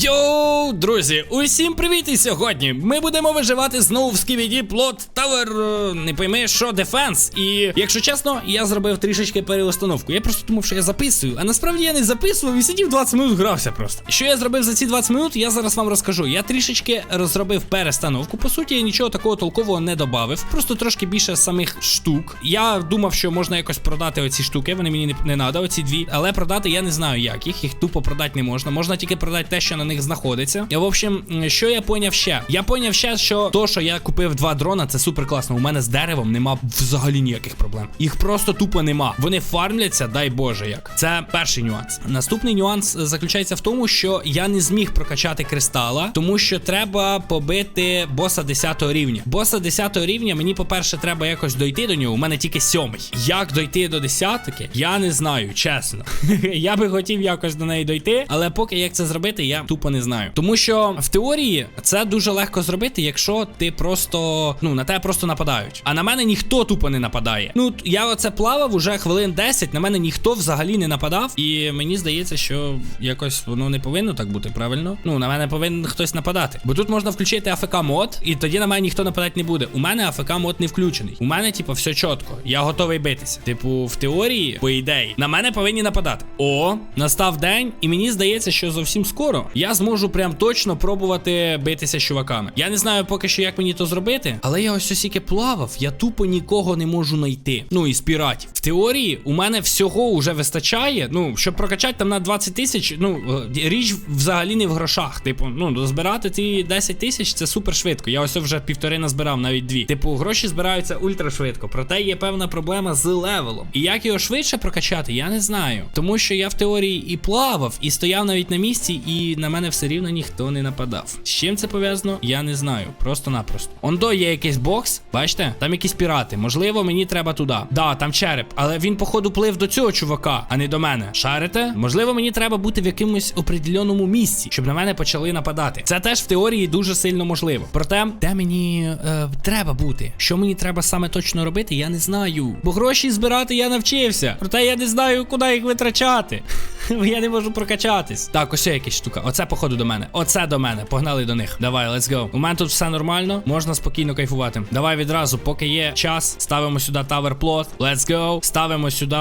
Йоу, друзі, усім привіт! І сьогодні ми будемо виживати знову в Plot Tower, е, не пойми, що Defense. І якщо чесно, я зробив трішечки переустановку. Я просто думав, що я записую, а насправді я не записував і сидів 20 минут грався просто. Що я зробив за ці 20 минут, я зараз вам розкажу. Я трішечки розробив перестановку. По суті, я нічого такого толкового не додав. Просто трошки більше самих штук. Я думав, що можна якось продати оці штуки. Вони мені не, надо, оці дві. Але продати я не знаю, як їх. Їх тупо продати не можна. Можна тільки продати те, що на них знаходиться. В общем, що я поняв ще? Я поняв ще, що то, що я купив два дрона, це супер класно. У мене з деревом нема взагалі ніяких проблем. Їх просто тупо нема. Вони фармляться, дай Боже, як. Це перший нюанс. Наступний нюанс заключається в тому, що я не зміг прокачати кристала, тому що треба побити боса 10 рівня. Боса 10 рівня мені, по-перше, треба якось дойти до нього. У мене тільки сьомий. Як дойти до десятки, я не знаю, чесно. я би хотів якось до неї дойти, але поки як це зробити, я тупо не знаю. Тому що в теорії це дуже легко зробити, якщо ти просто ну на тебе просто нападають. А на мене ніхто тупо не нападає. Ну я оце плавав уже хвилин 10, на мене ніхто взагалі не нападав. І мені здається, що якось воно не повинно так бути, правильно? Ну на мене повинен хтось нападати. Бо тут можна включити АФК мод, і тоді на мене ніхто нападати не буде. У мене АФК мод не включений. У мене, типу, все чітко. Я готовий битися. Типу, в теорії, по ідеї, на мене повинні нападати. О, настав день, і мені здається, що зовсім скоро я зможу прям точно пробувати битися з чуваками. Я не знаю поки що, як мені то зробити, але я ось осіки плавав, я тупо нікого не можу знайти. Ну із піратів. В теорії у мене всього вже вистачає. Ну, щоб прокачати там на 20 тисяч, ну е, річ взагалі не в грошах. Типу, ну дозбирати ті 10 тисяч це супер швидко. Я ось вже півтори назбирав, навіть дві. Типу, гроші збираються ультра швидко. Проте є певна проблема з левелом. І як його швидше прокачати, я не знаю. Тому що я в теорії і плавав, і стояв навіть на місці, і на мене все рівно ніхто не нападав. З чим це пов'язано, я не знаю. Просто-напросто. Ондо є якийсь бокс, бачите? Там якісь пірати. Можливо, мені треба туди. Да, там череп, але він, походу, плив до цього чувака, а не до мене. Шарите? Можливо, мені треба бути в якомусь определеному місці, щоб на мене почали нападати. Це теж в теорії дуже сильно можливо. Проте, де мені е, треба бути? Що мені треба саме точно робити, я не знаю. Бо гроші збирати я навчився. Проте я не знаю, куди їх витрачати. Я не можу прокачатись. Так, ось є якась штука. Оце, походу, до мене. Оце до мене. Погнали до них. Давай, let's go. У мене тут все нормально. Можна спокійно кайфувати. Давай відразу, поки є час, ставимо сюди Tower Plot. Let's go. Ставимо сюди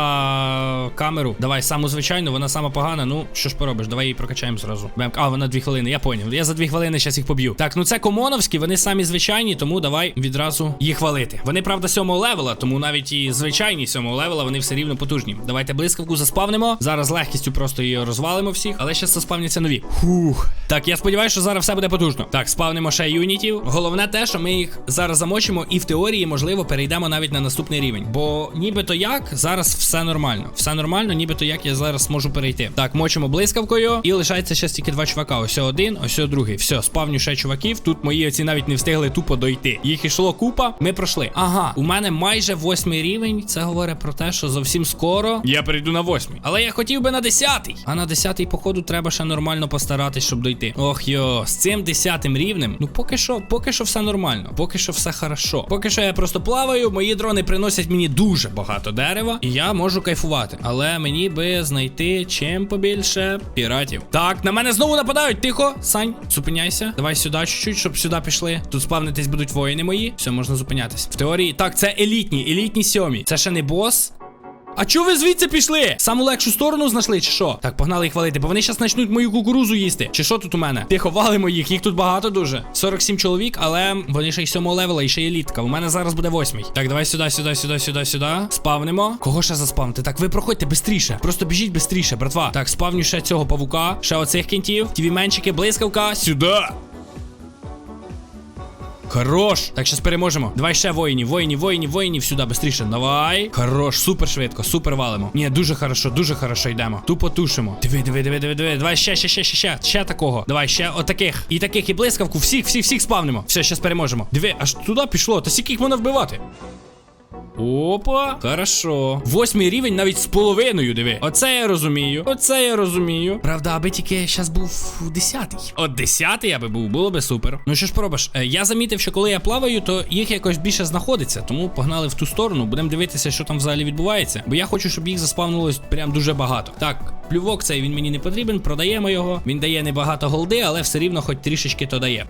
камеру. Давай, саму звичайну, вона сама погана. Ну, що ж поробиш? Давай її прокачаємо зразу. А, вона дві хвилини, я поняв. Я за дві хвилини зараз їх поб'ю. Так, ну це комоновські, вони самі звичайні, тому давай відразу їх хвалити. Вони, правда, сьомого левела, тому навіть і звичайні сьомого левела, вони все рівно потужні. Давайте блискавку заспавнимо. Зараз легкістю просто її розвалимо всіх, але ще заспавняться нові. Фух. Так, я сподіваюся, що зараз все буде потужно. Так, спавнимо ще юнітів. Головне те, що ми їх зараз замочимо, і в теорії, можливо, перейдемо навіть на наступний рівень. Бо нібито як зараз все нормально. Все нормально, нібито як я зараз можу перейти. Так, мочимо блискавкою, і лишається ще тільки два чувака. Ось один, ось другий. Все, спавню ще чуваків. Тут мої оці навіть не встигли тупо дойти. Їх ішло купа. Ми пройшли. Ага, у мене майже восьмий рівень. Це говорить про те, що зовсім скоро я перейду на восьмий. Але я хотів би на десятий. А на десятий, походу, треба ще нормально постаратись, щоб дойти. Ох йо, з цим десятим рівнем. Ну поки що, поки що все нормально. Поки що все хорошо. Поки що я просто плаваю. Мої дрони приносять мені дуже багато дерева, і я можу кайфувати. Але мені би знайти чим побільше піратів. Так, на мене знову нападають. Тихо, Сань, зупиняйся. Давай сюди чуть-чуть, щоб сюди пішли. Тут спавнитись будуть воїни мої. Все, можна зупинятись. В теорії, так, це елітні, елітні сьомі. Це ще не бос. А чого ви звідси пішли? Саму легшу сторону знайшли, чи що? Так, погнали їх валити, бо вони зараз почнуть мою кукурузу їсти. Чи що тут у мене? Тихо, валимо їх, їх тут багато дуже. 47 чоловік, але вони ще й сьомого левела, і ще є літка. У мене зараз буде восьмий. Так, давай сюди, сюди, сюди, сюди, сюди. Спавнимо. Кого ще заспавнити? Так, ви проходьте бистріше. Просто біжіть бистріше, братва. Так, спавню ще цього павука, ще оцих кінтів. Тівіменчики, блискавка. Сюди. Хорош. Так, щас переможемо. Давай ще воїнів, воїнів, воїнів, воїнів сюди, бистріше. Давай. Хорош, супер швидко, супер валимо. Ні, дуже хорошо, дуже хорошо йдемо. Тупо тушимо. Диви, диви, диви, диви, диви. Давай ще, ще, ще, ще, ще. Ще такого. Давай, ще отаких. І таких, і блискавку. Всіх, всіх, всіх спавнимо. Все, щас переможемо. Диви, аж туди пішло. Та скільки їх можна вбивати? Опа, хорошо. Восьмий рівень навіть з половиною, диви. Оце я розумію. Оце я розумію. Правда, аби тільки зараз був десятий. От десятий аби був, було би супер. Ну що ж пробаш, е, я замітив, що коли я плаваю, то їх якось більше знаходиться. Тому погнали в ту сторону. Будемо дивитися, що там взагалі відбувається. Бо я хочу, щоб їх заспавнилось прям дуже багато. Так, плювок цей він мені не потрібен, продаємо його. Він дає небагато голди, але все рівно хоч трішечки то дає.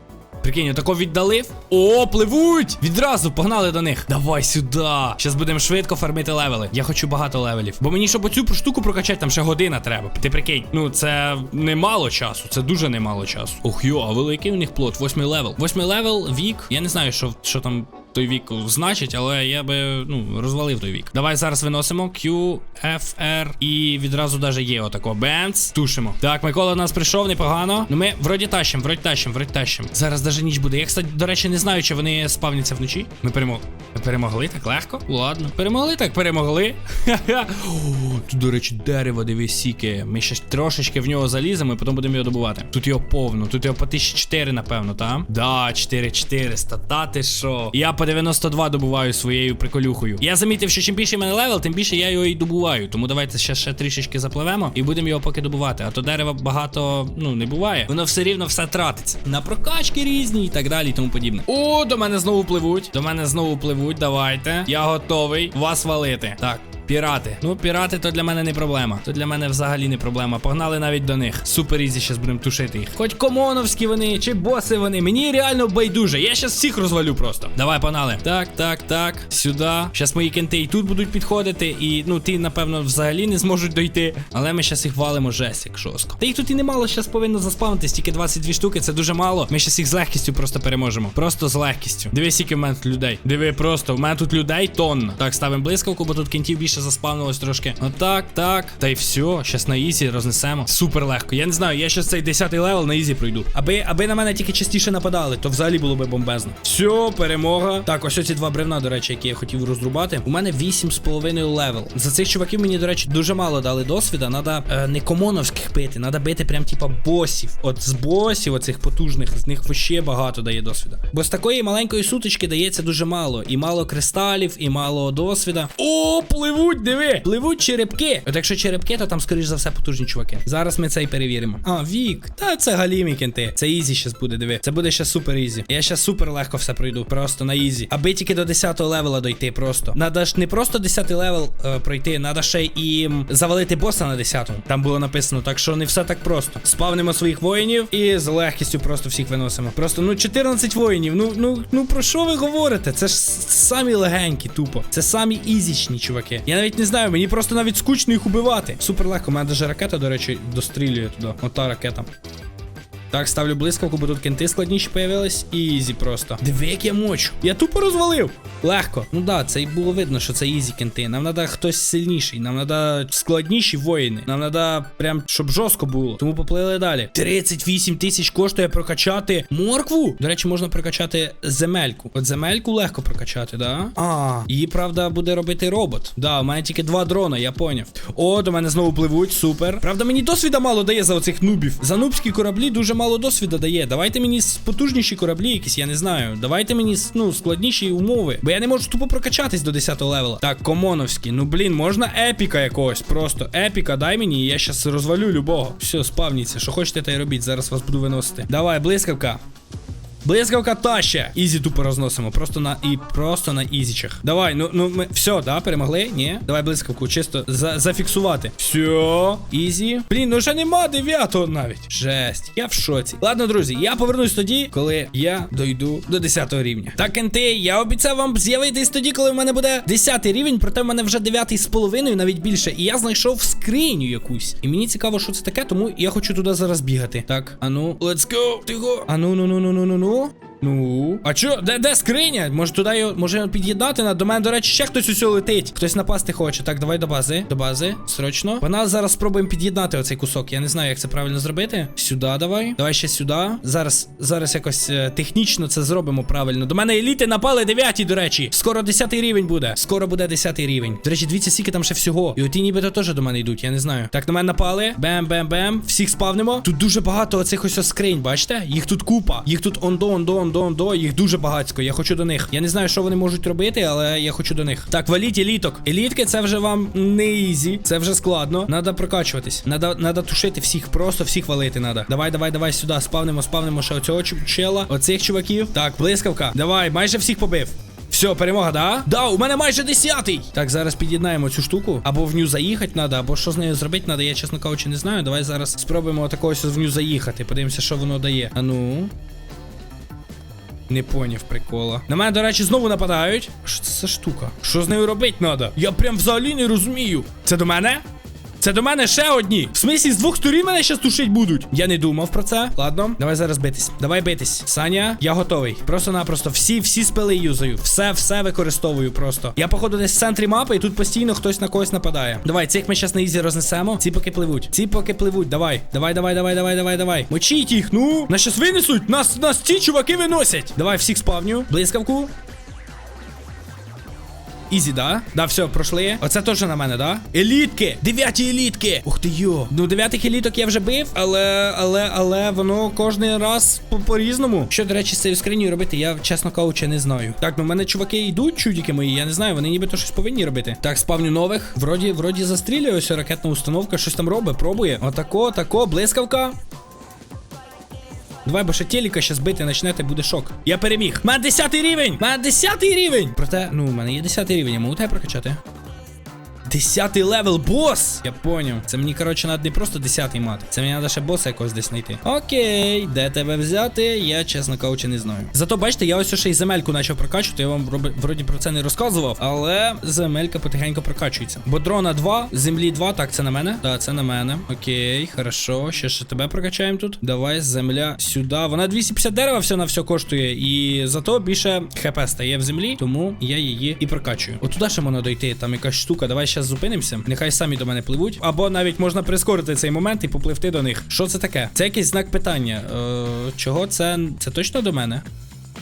Прикинь, тако віддалив. О, пливуть! Відразу погнали до них. Давай сюди. Зараз будемо швидко фармити левели. Я хочу багато левелів. Бо мені, щоб оцю штуку прокачати, там ще година треба. Ти прикинь, ну це немало часу, це дуже немало часу. Ох йо, а великий у них плод, восьмий левел. Восьмий левел, вік. Я не знаю, що, що там. Той вік значить, але я би ну розвалив той вік. Давай зараз виносимо Q, F, R і відразу даже є отако. Бенц. Тушимо. Так, Микола до нас прийшов непогано. Ну ми вроді тащим, вроді тащим, вроді тащим. Зараз даже ніч буде. Я, кстати, до речі, не знаю, чи вони спавняться вночі. Ми перемогли. Перемогли так легко? Ладно. Перемогли так, перемогли. О, Тут, до речі, дерево, дивись, сіки. Ми ще трошечки в нього заліземо і потім будемо його добувати. Тут його повно, тут його по 1004, напевно, там? Да, 4400. Та ти що? Я по 92 добуваю своєю приколюхою. Я замітив, що чим більше мене левел, тим більше я його і добуваю. Тому давайте ще, ще трішечки запливемо і будемо його поки добувати. А то дерева багато ну не буває. Воно все рівно все тратиться. На прокачки різні і так далі, і тому подібне. О, до мене знову пливуть. До мене знову пливуть. Давайте. Я готовий вас валити. Так. Пірати. Ну, пірати то для мене не проблема. То для мене взагалі не проблема. Погнали навіть до них. Супер ізі, щас будемо тушити їх. Хоч комоновські вони, чи боси вони. Мені реально байдуже. Я щас всіх розвалю просто. Давай, погнали. Так, так, так. Сюди. Щас мої кенти і тут будуть підходити. І ну ті, напевно, взагалі не зможуть дойти. Але ми щас їх валимо жесть, як жорстко. Та їх тут і немало, щас повинно заспавнитись, тільки 22 штуки, це дуже мало. Ми щас їх з легкістю просто переможемо. Просто з легкістю. Диви, скільки в мене тут людей. Диви, просто в мене тут людей тонна. Так, ставимо блискавку, бо тут кінтів більше заспавнилось трошки. Отак, так. Та й все. Щас на ізі рознесемо. Супер легко. Я не знаю, я щас цей 10 левел на ізі пройду. Аби, аби на мене тільки частіше нападали, то взагалі було би бомбезно. Все, перемога. Так, ось ці два бревна, до речі, які я хотів розрубати. У мене 8,5 левел. За цих чуваків мені, до речі, дуже мало дали досвіда. Надо е, не комоновських бити, надо бити прям типа босів. От з босів, оцих потужних, з них вообще багато дає досвіда. Бо з такої маленької сутички дається дуже мало. І мало кристалів, і мало досвіда. О, пливуть, диви! Пливуть черепки. От якщо черепки, то там, скоріш за все, потужні чуваки. Зараз ми це і перевіримо. А, вік. Та це галімі кенти. Це ізі щас буде, диви. Це буде ще супер ізі. Я ще супер легко все пройду. Просто на ізі. Аби тільки до 10 левела дойти просто. Надо ж не просто 10 левел е, пройти, надо ще і завалити боса на 10. Там було написано, так що не все так просто. Спавнимо своїх воїнів і з легкістю просто всіх виносимо. Просто ну 14 воїнів. Ну ну ну про що ви говорите? Це ж самі легенькі, тупо. Це самі ізічні чуваки. Я навіть не знаю, мені просто навіть скучно їх убивати. Супер легко. У мене даже ракета, до речі, дострілює туди. Ота ракета. Так, ставлю блискавку, бо тут кенти складніші появились. Ізі просто. Диви, як я мочу. Я тупо розвалив. Легко. Ну да, це й було видно, що це ізі кенти. Нам треба хтось сильніший. Нам треба складніші воїни. Нам треба прям, щоб жорстко було. Тому поплили далі. 38 тисяч коштує прокачати моркву. До речі, можна прокачати земельку. От земельку легко прокачати, да? А, її, правда, буде робити робот. Да, у мене тільки два дрона, я поняв. О, до мене знову пливуть, супер. Правда, мені досвіда мало дає за оцих нубів. За нубські кораблі дуже мало досвіда дає. Давайте мені потужніші кораблі якісь, я не знаю. Давайте мені ну, складніші умови. Бо я не можу тупо прокачатись до 10 левела. Так, комоновські. Ну блін, можна епіка якогось. Просто епіка, дай мені, я щас розвалю любого. Все, спавніться. Що хочете, та й робіть. Зараз вас буду виносити. Давай, блискавка. Блискавка таще. Ізі тупо розносимо. Просто на і просто на ізічах. Давай, ну ну ми все, да, перемогли? Ні? Давай блискавку, чисто за, зафіксувати. Все, ізі. Блін, ну вже нема дев'ятого навіть. Жесть. Я в шоці. Ладно, друзі, я повернусь тоді, коли я дойду до 10 рівня. Так, кенти, я обіцяв вам з'явитись тоді, коли в мене буде 10 рівень, проте в мене вже 9 з половиною, навіть більше. І я знайшов скриню якусь. І мені цікаво, що це таке, тому я хочу туди зараз бігати. Так, ану, let's go. Тихо. Ану, ну, ну, ну, ну, ну, ну. no Ну. А чо, де, де скриня? Може туди його може під'єднати? На до мене, до речі, ще хтось усього летить. Хтось напасти хоче. Так, давай до бази. До бази. Срочно. Вона зараз спробуємо під'єднати оцей кусок. Я не знаю, як це правильно зробити. Сюди давай. Давай ще сюди. Зараз, зараз якось е, технічно це зробимо правильно. До мене еліти напали 9, до речі. Скоро 10 рівень буде. Скоро буде 10 рівень. До речі, дивіться, скільки там ще всього. І оті нібито теж до мене йдуть, я не знаю. Так, на мене напали. Бем-бем-бем. Всіх спавнимо. Тут дуже багато оцих ось скринь, бачите? Їх тут купа. Їх тут ондо, ондо, он до, до. Їх дуже багатько. Я хочу до них. Я не знаю, що вони можуть робити, але я хочу до них. Так, валіть еліток. Елітки це вже вам не ізі. Це вже складно. Надо прокачуватись. Надо, надо тушити всіх, просто всіх валити надо. Давай, давай, давай сюди. Спавнимо, спавнимо ще оцього чела. Оцих чуваків. Так, блискавка. Давай, майже всіх побив. Все, перемога, да? Да, у мене майже десятий. Так, зараз під'єднаємо цю штуку. Або в ню заїхати треба, або що з нею зробити треба, я чесно кажучи, не знаю. Давай зараз спробуємо такогось в ню заїхати. Подивимося, що воно дає. А ну. Не поняв прикола. На мене, до речі, знову нападають. Що це за штука? Що з нею робити треба? Я прям взагалі не розумію. Це до мене? Це до мене ще одні. В смислі, з двох сторін мене ще тушить будуть. Я не думав про це. Ладно, давай зараз битись. Давай битись. Саня, я готовий. Просто-напросто всі, всі спили юзаю. Все, все використовую просто. Я, походу, десь в центрі мапи, і тут постійно хтось на когось нападає. Давай, цих ми зараз на ізі рознесемо. Ці поки пливуть. Ці поки пливуть. Давай. Давай, давай, давай, давай, давай, давай. Мочіть їх, ну. Нас щас винесуть. Нас, нас ці чуваки виносять. Давай, всіх спавню. Блискавку. Ізі, да? Да, все, пройшли. Оце теж на мене, да? Елітки! Дев'яті елітки! Ух ти йо! Ну, дев'ятих еліток я вже бив, але, але, але воно кожен раз по- по-різному. Що, до речі, з цією скринею робити, я, чесно кажучи, не знаю. Так, ну в мене чуваки йдуть, чудики мої, я не знаю, вони нібито щось повинні робити. Так, спавню нових. Вроді, вроді застрілює ось ракетна установка, щось там робить, пробує. Отако, тако, блискавка. Давай, бо ще телека щас бити начнете, буде шок. Я переміг. У мене 10 рівень! У мене 10 рівень! Проте, ну, у мене є 10 рівень, я можу тебе прокачати. Десятий левел бос! Я поняв. Це мені, коротше, треба не просто десятий мати. Це мені треба ще боса якогось десь знайти. Окей, де тебе взяти? Я, чесно кажучи, не знаю. Зато бачите, я ось ще й земельку почав прокачувати. Я вам вроді про це не розказував, але земелька потихеньку прокачується. Бо дрона 2, землі 2. Так, це на мене? Так, це на мене. Окей, хорошо. Ще ще тебе прокачаємо тут. Давай, земля сюди. Вона 250 дерева все на все коштує. І зато більше хп стає в землі, тому я її і прокачую. Отуда ще можна дойти. Там якась штука. Давай зараз зупинимося. Нехай самі до мене пливуть. Або навіть можна прискорити цей момент і попливти до них. Що це таке? Це якийсь знак питання. Е, чого це? Це точно до мене?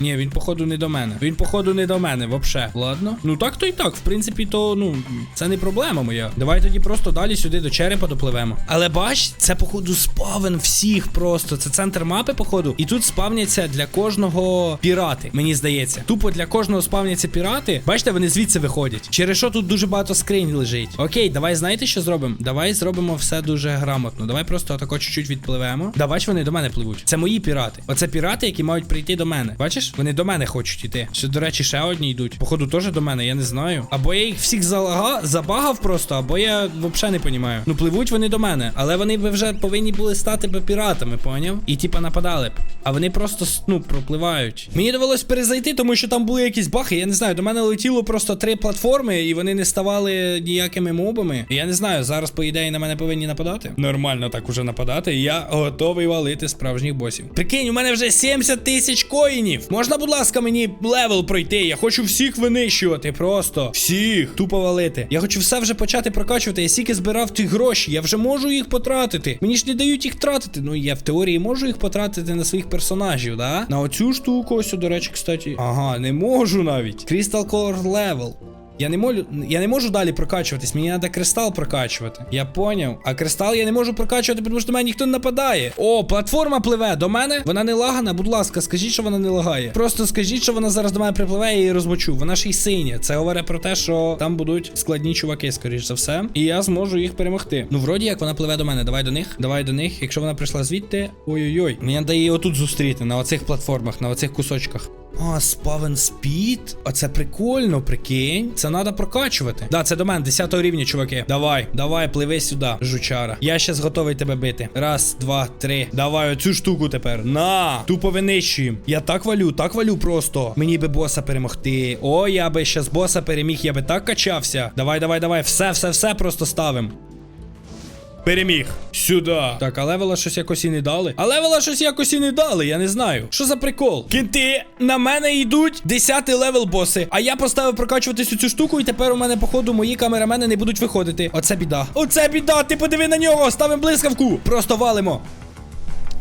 Ні, він походу не до мене. Він походу не до мене, вообще. Ладно. Ну так то і так. В принципі, то ну це не проблема моя. Давай тоді просто далі сюди до черепа допливемо. Але бач, це походу спавен всіх просто. Це центр мапи, походу. І тут спавняться для кожного пірати. Мені здається. Тупо для кожного спавняться пірати. Бачите, вони звідси виходять. Через що тут дуже багато скринь лежить. Окей, давай знаєте, що зробимо? Давай зробимо все дуже грамотно. Давай просто отако чуть-чуть відпливемо. Да, бач, вони до мене пливуть. Це мої пірати. Оце пірати, які мають прийти до мене. Бачиш? Вони до мене хочуть йти. Ще, до речі, ще одні йдуть. Походу, теж до мене, я не знаю. Або я їх всіх залага... забагав просто, або я взагалі не розумію. Ну, пливуть вони до мене, але вони би вже повинні були стати би піратами, поняв? І типа нападали б. А вони просто ну, пропливають. Мені довелось перезайти, тому що там були якісь бахи. Я не знаю. До мене летіло просто три платформи, і вони не ставали ніякими мобами. Я не знаю, зараз, по ідеї, на мене повинні нападати. Нормально так уже нападати. Я готовий валити справжніх босів. Прикинь, у мене вже 70 тисяч коїнів. Можна, будь ласка, мені левел пройти. Я хочу всіх винищувати. Просто всіх тупо валити. Я хочу все вже почати прокачувати. Я стільки збирав ті гроші. Я вже можу їх потратити. Мені ж не дають їх тратити. Ну я в теорії можу їх потратити на своїх персонажів, да? На оцю штуку, ось, до речі, кстати. Ага, не можу навіть. Crystal Core Level. Я не можу, я не можу далі прокачуватись, мені треба кристал прокачувати. Я поняв. А кристал я не можу прокачувати, тому що до мене ніхто не нападає. О, платформа пливе до мене. Вона не лагана, будь ласка, скажіть, що вона не лагає. Просто скажіть, що вона зараз до мене припливе, я її розмочу. Вона ж і синя. Це говорить про те, що там будуть складні чуваки, скоріш за все. І я зможу їх перемогти. Ну, вроді як вона пливе до мене. Давай до них. Давай до них. Якщо вона прийшла звідти. Ой-ой-ой. Мені дає її отут зустріти, на оцих платформах, на оцих кусочках. А, спавен спід? А це прикольно, прикинь. Це треба прокачувати. Да, це до мене 10 рівня, чуваки. Давай, давай, пливи сюди, жучара. Я щас готовий тебе бити. Раз, два, три. Давай оцю штуку тепер. На! Тупо винищуємо. Я так валю, так валю просто. Мені би боса перемогти. О, я би щас боса переміг, я би так качався. Давай, давай, давай. Все, все, все просто ставим. Переміг. Сюди. Так, а левела щось якось і не дали. А левела щось якось і не дали, я не знаю. Що за прикол? Кінти, на мене йдуть 10 левел боси. А я поставив прокачуватись у цю штуку, і тепер у мене, походу, мої камерамени не будуть виходити. Оце біда. Оце біда. Ти подиви на нього. Ставимо блискавку. Просто валимо.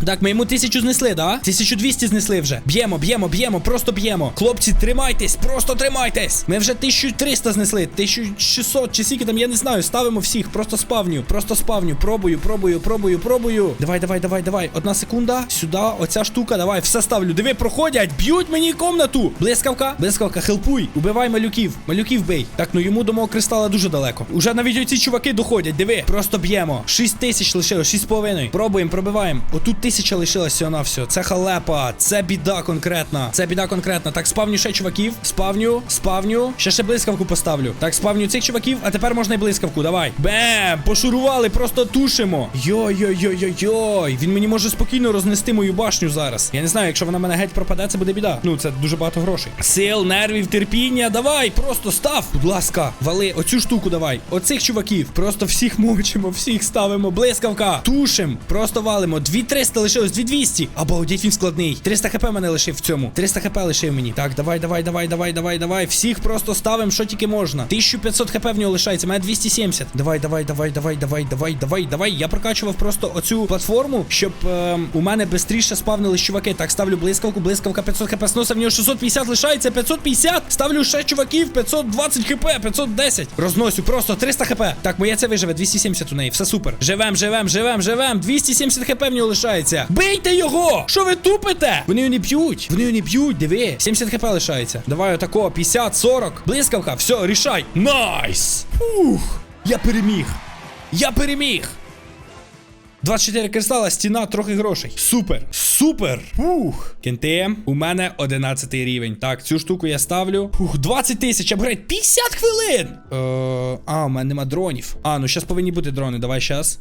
Так, ми йому тисячу знесли, да? 1200 знесли вже. Б'ємо, б'ємо, б'ємо, просто б'ємо. Хлопці, тримайтесь, просто тримайтесь. Ми вже 1300 знесли, 1600 чи скільки там, я не знаю. Ставимо всіх, просто спавню, просто спавню. Пробую, пробую, пробую, пробую. Давай, давай, давай, давай. Одна секунда. Сюди, оця штука, давай, все ставлю. Диви, проходять, б'ють мені комнату. Блискавка, блискавка, хелпуй. Убивай малюків. Малюків бей. Так, ну йому до мого кристала дуже далеко. Уже навіть оці чуваки доходять. Диви, просто б'ємо. 6 тисяч лишилось, 6,5. Пробуємо, пробиваємо. Отут тисяча лишилась всього на все. Це халепа, це біда конкретна. Це біда конкретна. Так, спавню ще чуваків. Спавню, спавню. Ще ще блискавку поставлю. Так, спавню цих чуваків, а тепер можна і блискавку. Давай. Бем! Пошурували, просто тушимо. Йой-йой-йой-йой-йой. Він мені може спокійно рознести мою башню зараз. Я не знаю, якщо вона мене геть пропаде, це буде біда. Ну, це дуже багато грошей. Сил, нервів, терпіння. Давай, просто став. Будь ласка, вали, оцю штуку давай. Оцих чуваків. Просто всіх мочимо, всіх ставимо. Блискавка. Тушим. Просто валимо. 2300 лишилось, 2200. Обалдеть, він складний. 300 хп мене лишив в цьому. 300 хп лишив мені. Так, давай, давай, давай, давай, давай, давай. Всіх просто ставимо, що тільки можна. 1500 хп в нього лишається, мене 270. Давай, давай, давай, давай, давай, давай, давай, давай. Я прокачував просто оцю платформу, щоб ем, у мене швидше спавнились чуваки. Так, ставлю блискавку, блискавка 500 хп сноса, в нього 650 лишається, 550. Ставлю ще чуваків, 520 хп, 510. Розносю просто 300 хп. Так, моя це виживе, 270 у неї, все супер. Живем, живем, живем, живем. 270 хп в нього лишається. Бийте його! Що ви тупите? Вони його не б'ють. Вони його не б'ють, диви. 70 хп лишається. Давай отако, 50, 40. Блискавка, все, рішай. Найс! Фух! Я переміг. Я переміг. 24 кристала, стіна, трохи грошей. Супер! Супер! Фух! Кенти, у мене 11 рівень. Так, цю штуку я ставлю. Фух, 20 тисяч, апгрейд, 50 хвилин! Е, а, у мене нема дронів. А, ну зараз повинні бути дрони. Давай щас.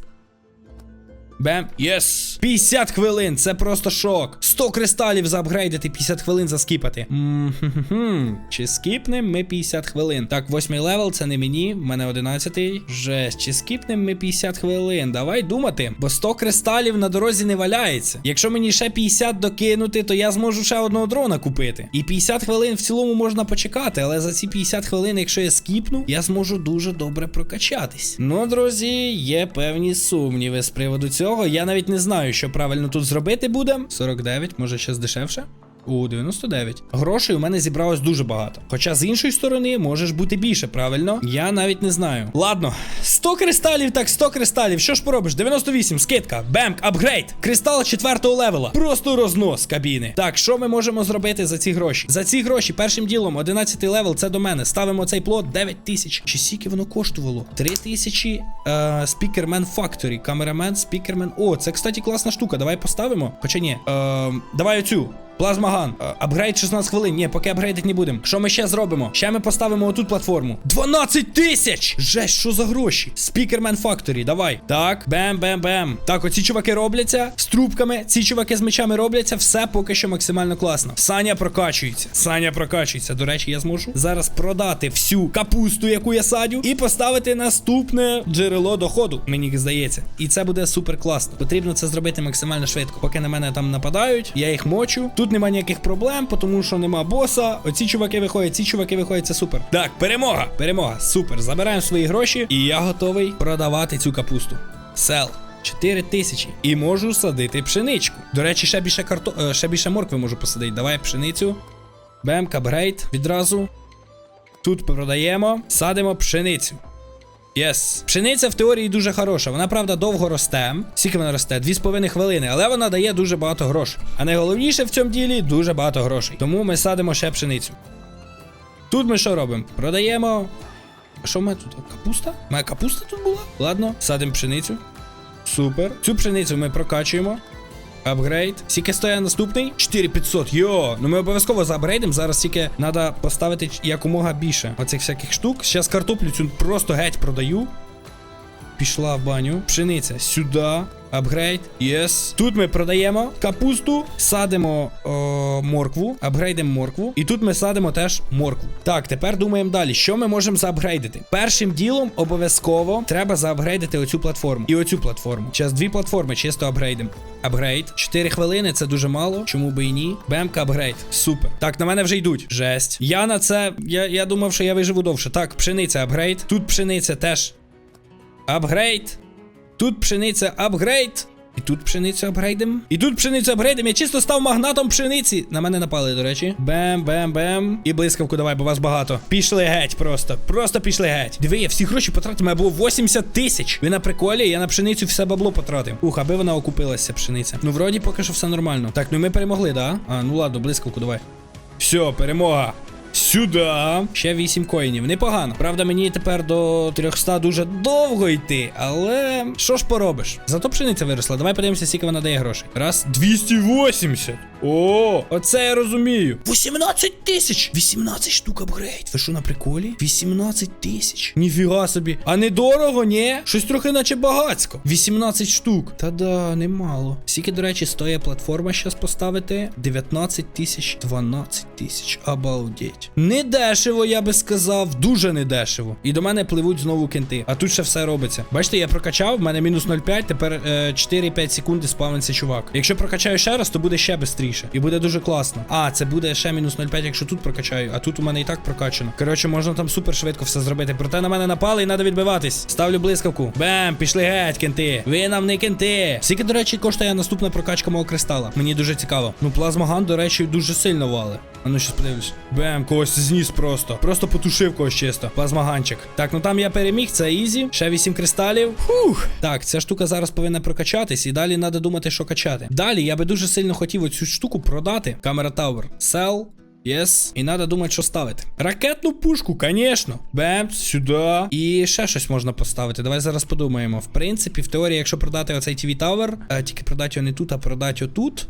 Бем, єс! 50 хвилин, це просто шок. 100 кристалів заапгрейдити, 50 хвилин заскіпати. Мм, Чи скіпнем ми 50 хвилин? Так, восьмий левел, це не мені, в мене 11. Жесть, чи скіпнем ми 50 хвилин? Давай думати, бо 100 кристалів на дорозі не валяється. Якщо мені ще 50 докинути, то я зможу ще одного дрона купити. І 50 хвилин в цілому можна почекати, але за ці 50 хвилин, якщо я скіпну, я зможу дуже добре прокачатись. Ну, друзі, є певні сумніви з приводу цього. Я навіть не знаю, що правильно тут зробити буде. 49, може щось дешевше. У 99. Грошей у мене зібралось дуже багато. Хоча з іншої сторони можеш бути більше, правильно? Я навіть не знаю. Ладно, 100 кристалів, так 100 кристалів. Що ж поробиш? 98, скидка, бемк, апгрейд. Кристал 4 левела. Просто рознос кабіни. Так, що ми можемо зробити за ці гроші? За ці гроші першим ділом 11 левел це до мене. Ставимо цей плот 9 тисяч. Чи скільки воно коштувало? 3 тисячі. Спікермен Factory. Камерамен, спікермен. О, це, кстати, класна штука. Давай поставимо. Хоча ні. Е, давай оцю. Плазмаган. Е, Апгрейд 16 хвилин. Ні, поки апгрейдити не будемо. Що ми ще зробимо? Ще ми поставимо отут платформу. 12 тисяч! Жесть, що за гроші? Спікермен Factory, давай. Так, бем-бем-бем. Так, оці чуваки робляться з трубками. Ці чуваки з мечами робляться. Все поки що максимально класно. Саня прокачується. Саня прокачується. До речі, я зможу зараз продати всю капусту, яку я садю, і поставити наступне джерело доходу. Мені здається. І це буде супер класно. Потрібно це зробити максимально швидко. Поки на мене там нападають, я їх мочу. Тут нема ніяких проблем, тому що нема боса. Оці чуваки виходять, ці чуваки виходять, це супер. Так, перемога! Перемога! Супер. Забираємо свої гроші, і я готовий продавати цю капусту. Сел. 4 тисячі. І можу садити пшеничку. До речі, ще більше карто... е, ще більше моркви можу посадити. Давай пшеницю. Бем, капгрейд відразу. Тут продаємо, садимо пшеницю. Єс. Пшениця в теорії дуже хороша. Вона, правда, довго росте. Скільки вона росте? 2,5 хвилини, але вона дає дуже багато грошей. А найголовніше в цьому ділі дуже багато грошей. Тому ми садимо ще пшеницю. Тут ми що робимо? Продаємо. А Що в мене тут? Капуста? Моя капуста тут була? Ладно, садимо пшеницю. Супер. Цю пшеницю ми прокачуємо. Апгрейд. Скільки стоїть наступний? 4500. Йо, ну ми обов'язково заапгрейдимо. Зараз тільки треба поставити якомога більше оцих всяких штук. Зараз картоплю цю просто геть продаю. Пішла в баню. Пшениця сюди. Апгрейд. Єс. Тут ми продаємо капусту, садимо о, моркву, апгрейдимо моркву. І тут ми садимо теж моркву. Так, тепер думаємо далі. Що ми можемо заапгрейдити? Першим ділом обов'язково треба заапгрейдити оцю платформу. І оцю платформу. Зараз дві платформи, чисто апгрейдимо. Апгрейд. 4 хвилини це дуже мало. Чому би і ні? Бемка апгрейд. Супер. Так, на мене вже йдуть. Жесть. Я на це. Я, я думав, що я виживу довше. Так, пшениця апгрейд. Тут пшениця теж. Апгрейд. Тут пшениця апгрейд. І тут пшеницю апгрейдим. І тут пшеницю апгрейдим. Я чисто став магнатом пшениці. На мене напали, до речі. Бем, бем, бем. І блискавку давай, бо вас багато. Пішли геть просто. Просто пішли геть. Диви, я всі гроші потратив, мене було 80 тисяч. Ви на приколі, я на пшеницю все бабло потратив. Ух, аби вона окупилася, пшениця. Ну, вроді поки що все нормально. Так, ну ми перемогли, да? А, ну ладно, блискавку давай. Все, перемога. Сюди. Ще 8 коїнів. Непогано. Правда, мені тепер до 300 дуже довго йти. Але що ж поробиш? Зато пшениця виросла. Давай подивимося, скільки вона дає грошей. Раз, 280. О, оце я розумію. 18 тисяч! 18 штук апгрейд. Ви що на приколі? 18 тисяч. Ніфіга собі. А недорого, ні? Щось трохи наче багацько. 18 штук. Та да, немало. Скільки, до речі, стоїть платформа щас поставити? 19 тисяч, 12 тисяч. Обалдеть. Недешево, я би сказав. Дуже недешево. І до мене пливуть знову кенти. А тут ще все робиться. Бачите, я прокачав, в мене мінус 0,5, тепер е, 4-5 секунди спавниться чувак. Якщо прокачаю ще раз, то буде ще швидше. І буде дуже класно. А, це буде ще мінус 0,5, якщо тут прокачаю, а тут у мене і так прокачано. Коротше, можна там супер швидко все зробити. Проте на мене напали і треба відбиватись. Ставлю блискавку. Бем, пішли геть, кенти. Ви нам не кенти. Скільки, до речі, коштує наступна прокачка мого кристала. Мені дуже цікаво. Ну, плазмоган, до речі, дуже сильно вали. А ну щас подивлюсь. Бем, когось зніс просто. Просто потушив когось чисто. Плазмоганчик. Так, ну там я переміг, це ізі. Ще 8 кристалів. Фух. Так, ця штука зараз повинна прокачатись, і далі треба думати, що качати. Далі я би дуже сильно хотів оцю штуку продати. Камера Tower. Sell. Єс. І треба думати, що ставити. Ракетну пушку, звісно. Бемс, сюди. І ще щось можна поставити. Давай зараз подумаємо. В принципі, в теорії, якщо продати оцей TV Tower, тільки продати його не тут, а продати отут.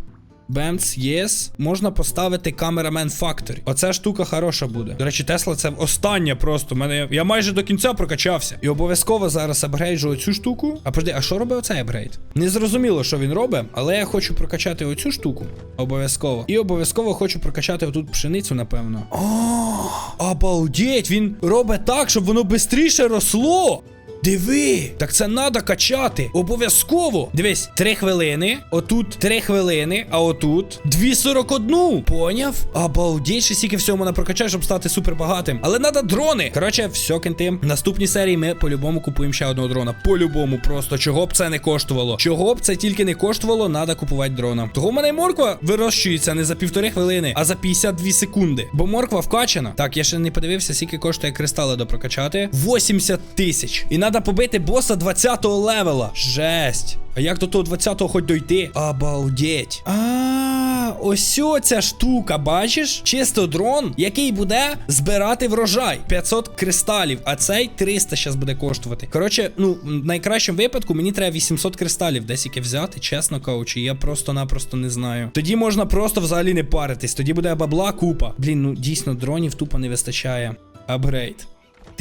Бемс, єс. Можна поставити камерамен Factory. Оця штука хороша буде. До речі, Тесла це остання просто. Мене я майже до кінця прокачався. І обов'язково зараз апгрейджу оцю штуку. А подожди, а що робить оцей апгрейд? Не зрозуміло, що він робить, але я хочу прокачати оцю штуку. Обов'язково. І обов'язково хочу прокачати отут пшеницю, напевно. О, обалдеть, він робить так, щоб воно швидше росло. Диви, так це надо качати. Обов'язково. Дивись, 3 хвилини. Отут 3 хвилини, а отут 2.41. Поняв? Обалдеть, ще стільки всього можна прокачати, щоб стати супер багатим. Але надо дрони. Коротше, все, кенти. В наступній серії ми по-любому купуємо ще одного дрона. По-любому, просто чого б це не коштувало. Чого б це тільки не коштувало, надо купувати дрона. Того в мене й морква вирощується не за півтори хвилини, а за 52 секунди. Бо морква вкачана. Так, я ще не подивився, скільки коштує кристали допрокачати. 80 тисяч. І треба побити боса 20-го левела. Жесть. А як до того 20-го хоч дойти? Обалдеть. А, ось ця штука, бачиш? Чисто дрон, який буде збирати врожай. 500 кристалів, а цей 300 зараз буде коштувати. Коротше, ну, в найкращому випадку мені треба 800 кристалів десь яке взяти, чесно кажучи, я просто-напросто не знаю. Тоді можна просто взагалі не паритись. Тоді буде бабла купа. Блін, ну дійсно дронів тупо не вистачає. Апгрейд.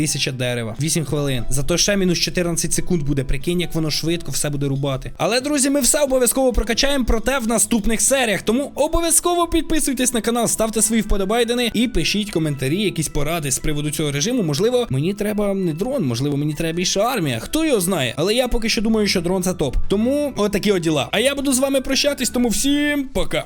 Тисяча дерева, 8 хвилин. Зато ще мінус 14 секунд буде. Прикинь, як воно швидко все буде рубати. Але, друзі, ми все обов'язково прокачаємо, проте в наступних серіях. Тому обов'язково підписуйтесь на канал, ставте свої вподобайдени і пишіть коментарі, якісь поради з приводу цього режиму. Можливо, мені треба не дрон, можливо, мені треба більше армія. Хто його знає? Але я поки що думаю, що дрон це топ. Тому отакі от діла. А я буду з вами прощатись, тому всім пока.